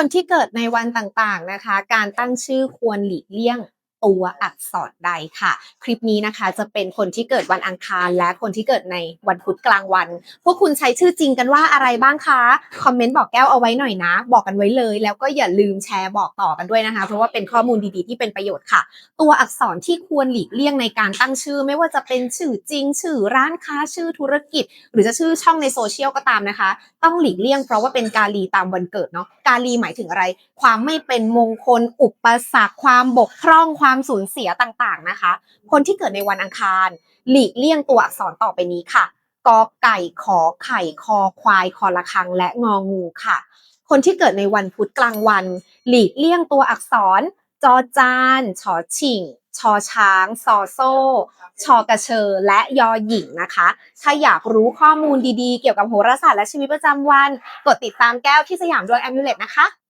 คนที่เกิดในวันต่างๆนะคะ การตั้งชื่อควรหลีกเลี่ยง ตัวอักษรใดค่ะ คลิปนี้นะคะจะเป็นคนที่เกิดวันอังคาร และคนที่เกิดในวันพุธกลางวัน พวกคุณใช้ชื่อจริงกันว่าอะไรบ้างคะคอมเมนต์บอกแก้วเอาไว้หน่อยนะ บอกกันไว้เลย แล้วก็อย่าลืมแชร์บอกต่อกันด้วยนะคะ เพราะว่าเป็นข้อมูลดีๆที่เป็นประโยชน์ค่ะ ตัวอักษรที่ควรหลีกเลี่ยงในการตั้งชื่อ ไม่ว่าจะเป็นชื่อจริง ชื่อร้านค้าชื่อธุรกิจ หรือจะชื่อช่องในโซเชียลก็ตามนะคะ ต้องหลีกเลี่ยงเพราะว่าเป็นกาลีตามวันเกิดเนาะกาลีหมายถึงอะไร ความไม่เป็นมงคล อุปสรรคความบกพร่องความความสูญเสียต่างๆนะคะ คนที่เกิดในวันอังคาร หลีกเลี่ยงตัวอักษรต่อไปนี้ค่ะกอไก่ขอไข่คอควายคอละคังและงองูค่ะ คนที่เกิดในวันพุธกลางวัน หลีกเลี่ยงตัวอักษร จอจานชอชิงชอช้างซอโซ่ ชอกระเชอ และยอหญิงนะคะ ถ้าอยากรู้ข้อมูลดีๆ เกี่ยวกับโหราศาสตร์และชีวิตประจำวัน กดติดตามแก้วที่สยามดวงแอม u เลตนะคะ